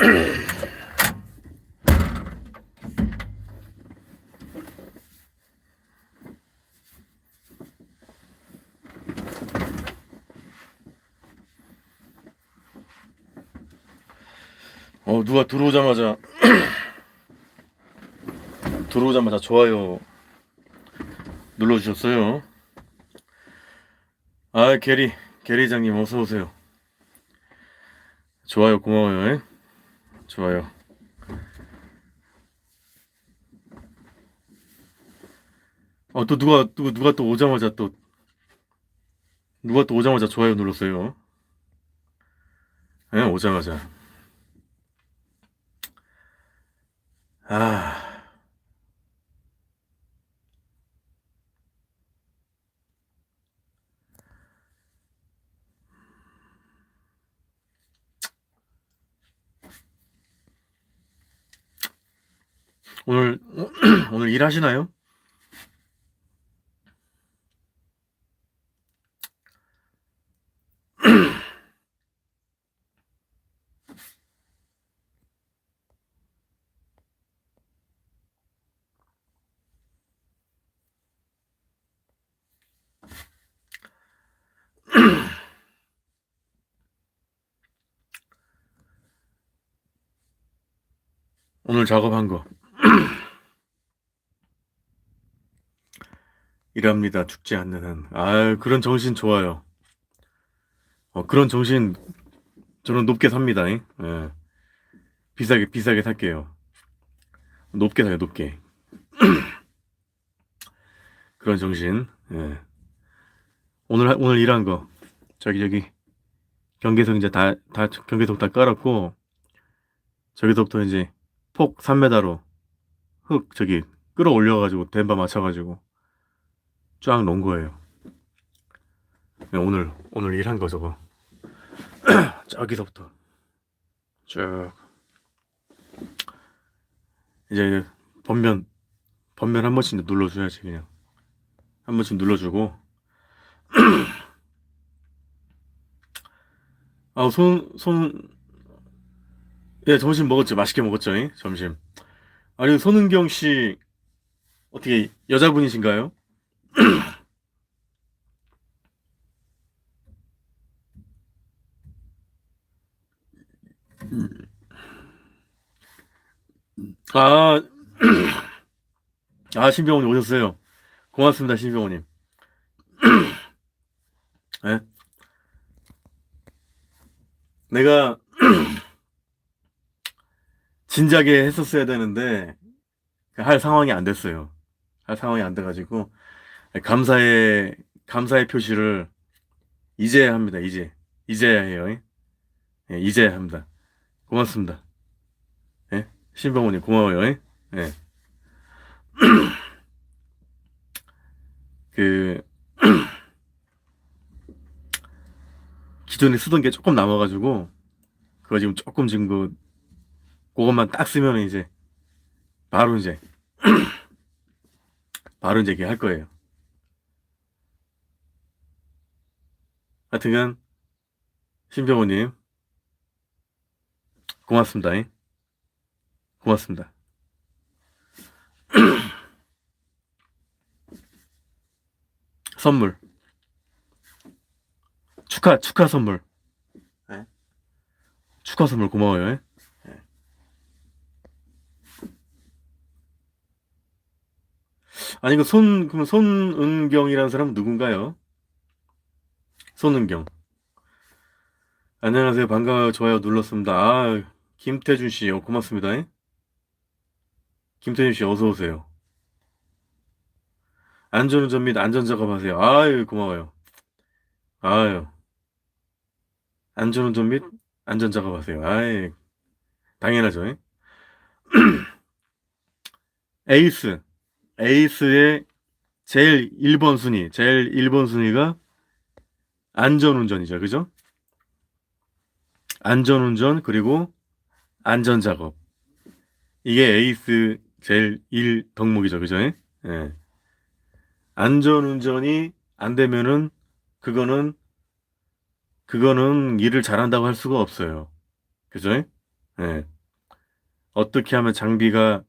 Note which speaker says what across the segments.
Speaker 1: 어 누가 들어오자마자 들어오자마자 좋아요 눌러주셨어요. 아 게리 게리장님 어서 오세요. 좋아요 고마워요. 예? 좋아요. 어 또 누가 또 누가 또 오자마자 또 누가 또 오자마자 좋아요 눌렀어요. 예 오자마자. 아. 오늘 오늘 일하시나요? 오늘 작업한 거. 일합니다. 죽지 않는 한. 아, 그런 정신 좋아요. 어, 그런 정신 저는 높게 삽니다. 잉? 예. 비싸게 비싸게 살게요. 높게 사요, 높게. 그런 정신. 예. 오늘 하- 오늘 일한 거 저기 저기 경계석 이제 다 다 경계석 다 깔았고 저기서부터 이제 폭 3m로 흙 저기 끌어올려가지고 댐바 맞춰가지고 쫙 놓은 거예요. 네, 오늘 오늘 일한 거 저거 저기서부터 쭉 이제 번면 번면 한 번씩 눌러줘야지 그냥 한 번씩 눌러주고 아손손 예, 점심 먹었죠. 맛있게 먹었죠. 잉? 점심. 아니, 손은경 씨, 어떻게, 여자분이신가요? 아, 아, 신병호님 오셨어요. 고맙습니다, 신병호님. 예? 내가, 진작에 했었어야 되는데 할 상황이 안 됐어요. 할 상황이 안 돼가지고 감사의 감사의 표시를 이제야 합니다. 이제 이제야 해요. 예, 이제야 합니다. 고맙습니다. 예? 신병호님 고마워요. 예? 예. 그 기존에 쓰던 게 조금 남아가지고 그거 지금 조금 지금 그 그것만 딱 쓰면 이제 바로 이제 바로 이제 할 거예요. 하여튼간 신병호님 고맙습니다. 잉? 고맙습니다. 선물 축하 축하 선물 네? 축하 선물 고마워요. 잉? 아니 그 손 그럼 손은경이라는 사람은 누군가요? 손은경. 안녕하세요. 반가워요. 좋아요 눌렀습니다. 아, 김태준 씨, 어, 고맙습니다. 잉? 김태준 씨, 어서 오세요. 안전운전 및 안전작업하세요. 아유, 고마워요. 아유. 안전운전 및 안전작업하세요. 아이, 당연하죠. 잉? 에이스. 에이스의 제일 1번 순위, 제일 1번 순위가 안전운전이죠. 그죠? 안전운전, 그리고 안전작업. 이게 에이스 제일 1 덕목이죠. 그죠? 예. 안전운전이 안 되면은, 그거는, 그거는 일을 잘한다고 할 수가 없어요. 그죠? 예. 어떻게 하면 장비가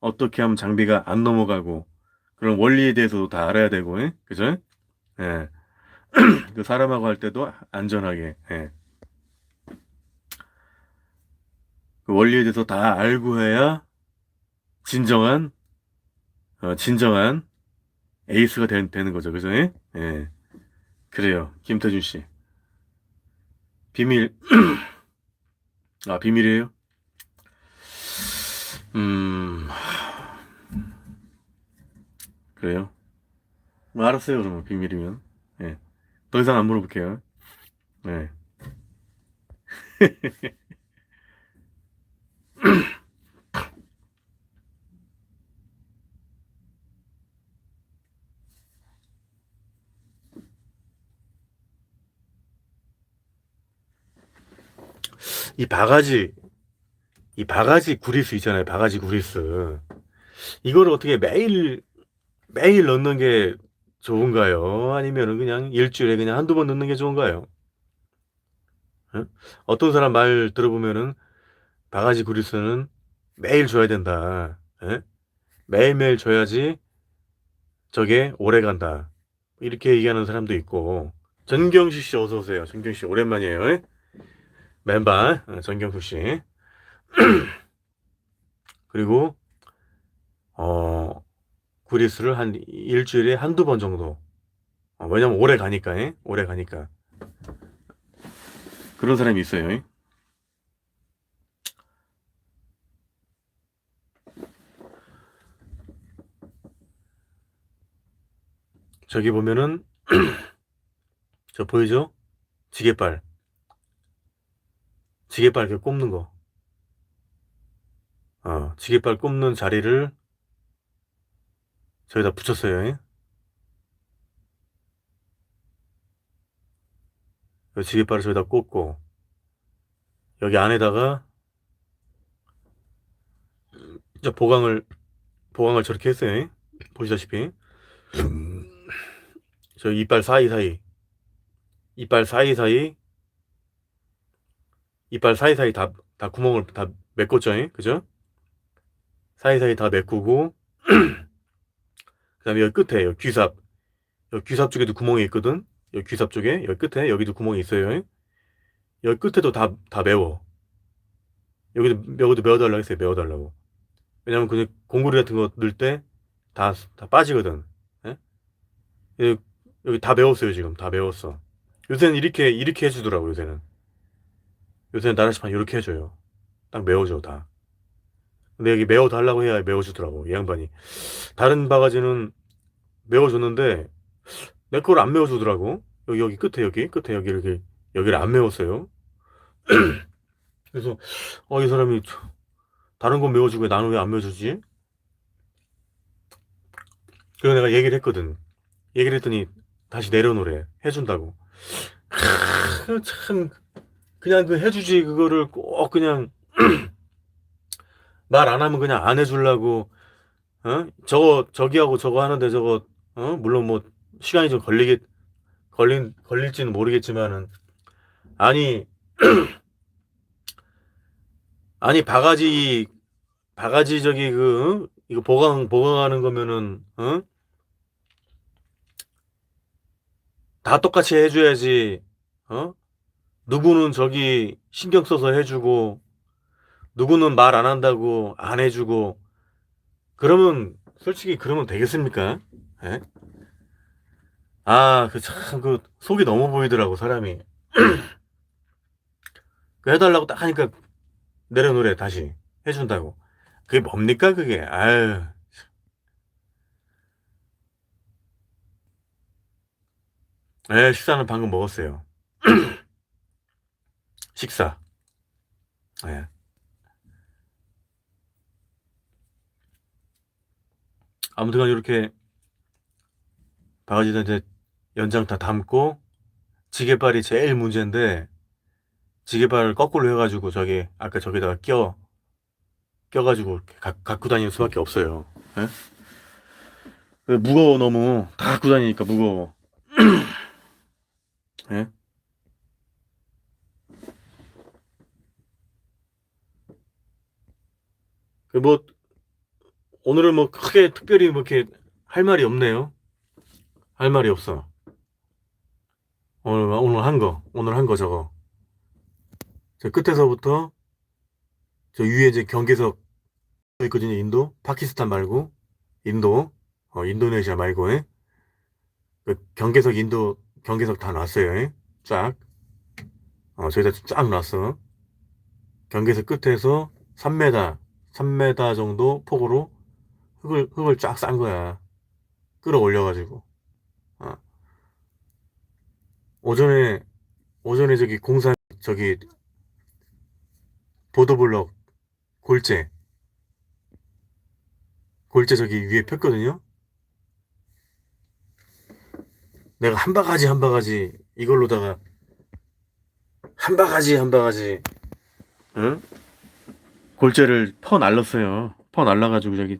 Speaker 1: 어떻게 하면 장비가 안 넘어가고 그런 원리에 대해서도 다 알아야 되고, 예? 그죠? 예. 그 사람하고 할 때도 안전하게, 예. 그 원리에 대해서 다 알고 해야 진정한, 어, 진정한 에이스가 되, 는 거죠. 그죠? 예? 예. 그래요. 김태준 씨. 비밀, 아, 비밀이에요? 음, 그래요? 뭐 알았어요, 그러면 비밀이면. 예. 더 이상 안 물어볼게요. 예. 이 바가지, 이 바가지 구리스 있잖아요. 바가지 구리스. 이거를 어떻게 매일, 매일 넣는 게 좋은가요? 아니면은 그냥 일주일에 그냥 한두 번 넣는 게 좋은가요? 응? 어떤 사람 말 들어보면은 바가지 구리스는 매일 줘야 된다. 예? 매일매일 줘야지 저게 오래 간다. 이렇게 얘기하는 사람도 있고. 전경식 씨 어서 오세요. 전경식 씨 오랜만이에요. 예? 맨발 어, 전경숙 씨. 그리고 어 구리스를 한 일주일에 한두 번 정도. 어, 왜냐면 오래 가니까, 예? 오래 가니까. 그런 사람이 있어요. 예? 저기 보면은 저 보이죠? 지게발. 지게발 이렇게 꼽는 거. 어, 지게발 꼽는 자리를 저기다 붙였어요. 예? 요 지게발을 저기다 꽂고 여기 안에다가 저 보강을 보강을 저렇게 했어요. 예? 보시다시피 저 이빨 사이사이 이빨 사이사이 이빨 사이사이 다, 다 구멍을 다 메꿨죠. 예? 그죠? 사이사이 다 메꾸고 그 다음에 여기 끝에 여기 귀삽. 여기 귀삽 쪽에도 구멍이 있거든? 여기 귀삽 쪽에? 여기 끝에? 여기도 구멍이 있어요 예? 여기 끝에도 다, 다 메워. 여기도 여기도 메워달라고 했어요 메워달라고. 왜냐면 그 공구리 같은 거 넣을 때 다 다 빠지거든. 예? 여기, 여기 다 메웠어요 지금. 다 메웠어. 요새는 이렇게 이렇게 해주더라고 요새는. 요새는 나라시판 이렇게 해줘요. 딱 메워줘 다 근데 여기 메워달라고 해야 메워주더라고 이 양반이. 다른 바가지는 메워줬는데 내 거를 안 메워주더라고. 여기 여기 끝에 여기 끝에 여기 이렇게 여기를 안 메웠어요. 그래서 어 이 사람이 다른 건 메워주고 나는 왜 안 메워주지? 그래서 내가 얘기를 했거든. 얘기를 했더니 다시 내려놓으래. 해준다고. 크, 참 그냥 그 해주지 그거를 꼭 그냥 말 안 하면 그냥 안 해주려고 어 저거 저기하고 저거 하는데 저거 어 물론 뭐 시간이 좀 걸리겠 걸린 걸릴지는 모르겠지만은 아니 아니 바가지 바가지 저기 그 어? 이거 보강 보강하는 거면은 어? 다 똑같이 해줘야지 어? 누구는 저기 신경 써서 해주고 누구는 말 안 한다고 안 해주고 그러면 솔직히 그러면 되겠습니까? 예? 아, 그 참 그 속이 너무 보이더라고 사람이. 그 해달라고 딱 하니까 내려놓으래 다시 해준다고. 그게 뭡니까 그게? 아유. 예, 식사는 방금 먹었어요. 식사. 예. 아무튼간 이렇게 바가지는 이제 연장 다 담고 지게발이 제일 문제인데 지게발을 거꾸로 해가지고 저기 아까 저기다가 껴 껴가지고 가, 갖고 다니는 수밖에 없어요. 예? 그 무거워 너무 다 갖고 다니니까 무거워. 예? 그뭐 오늘은 뭐 크게 특별히 뭐 이렇게 할 말이 없네요. 할 말이 없어. 오늘 오늘 한 거, 오늘 한 거 저거. 저 끝에서부터 저 위에 이제 경계석 있거든요. 인도, 파키스탄 말고 인도, 어, 인도네시아 말고 예? 그 경계석 인도 경계석 다 놨어요. 예? 쫙. 어, 저기다 쫙 놨어. 경계석 끝에서 3m, 3m 정도 폭으로 흙을, 흙을 쫙 싼 거야. 끌어올려가지고. 어. 오전에, 오전에 저기 공사, 저기, 보도블럭, 골재. 골재 저기 위에 폈거든요? 내가 한 바가지 한 바가지 이걸로다가 한 바가지 한 바가지 응? 골재를 퍼 날랐어요. 퍼 날라가지고 저기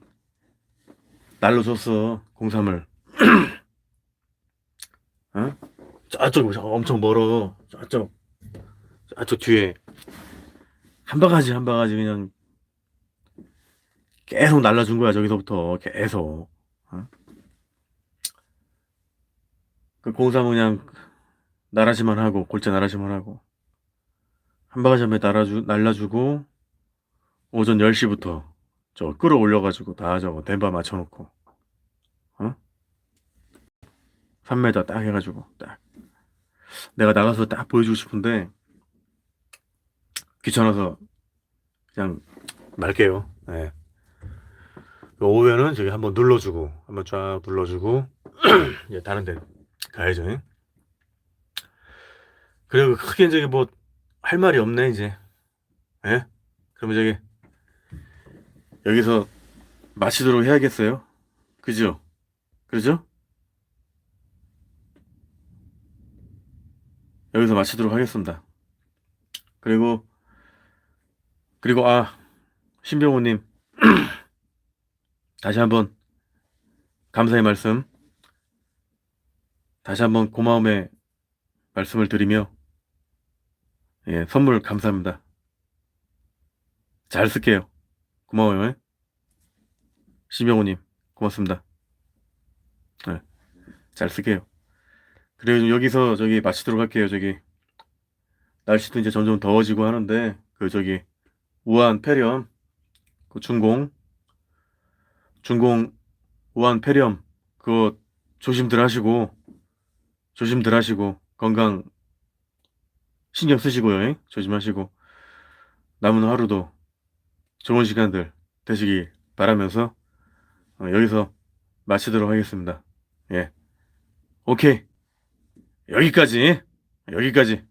Speaker 1: 날려줬어 공삼을. 응? 저쪽 저 엄청 멀어. 저쪽 저쪽 뒤에 한 바가지 한 바가지 그냥 계속 날라준 거야 저기서부터 계속. 어? 그 공삼은 그냥 나라시만 하고 골재 나라시만 하고 한 바가지 한번 날아주, 날라주고 오전 10시부터 저 끌어올려가지고 다 저거 덴바 맞춰놓고 어? 3m 딱 해가지고 딱 내가 나가서 딱 보여주고 싶은데 귀찮아서 그냥 말게요 네. 그 오후에는 저기 한번 눌러주고 한번 쫙 눌러주고 이제 다른 데 가야죠 예? 그리고 크게 저기 뭐할 말이 없네 이제 예? 그러면 저기 여기서 마치도록 해야겠어요 그죠? 그죠? 여기서 마치도록 하겠습니다 그리고 그리고 아 신병호님 다시 한번 감사의 말씀 다시 한번 고마움의 말씀을 드리며 예, 선물 감사합니다. 잘 쓸게요. 고마워요. 예? 심영호님 고맙습니다. 예, 잘 쓸게요. 그리고 여기서 저기 마치도록 할게요. 저기 날씨도 이제 점점 더워지고 하는데 그 저기 우한 폐렴 그 중공 중공 우한 폐렴 그거 조심들 하시고 조심들 하시고 건강 신경 쓰시고요. 예? 조심하시고 남은 하루도 좋은 시간들 되시기 바라면서 어, 여기서 마치도록 하겠습니다. 예. 오케이. 여기까지. 여기까지.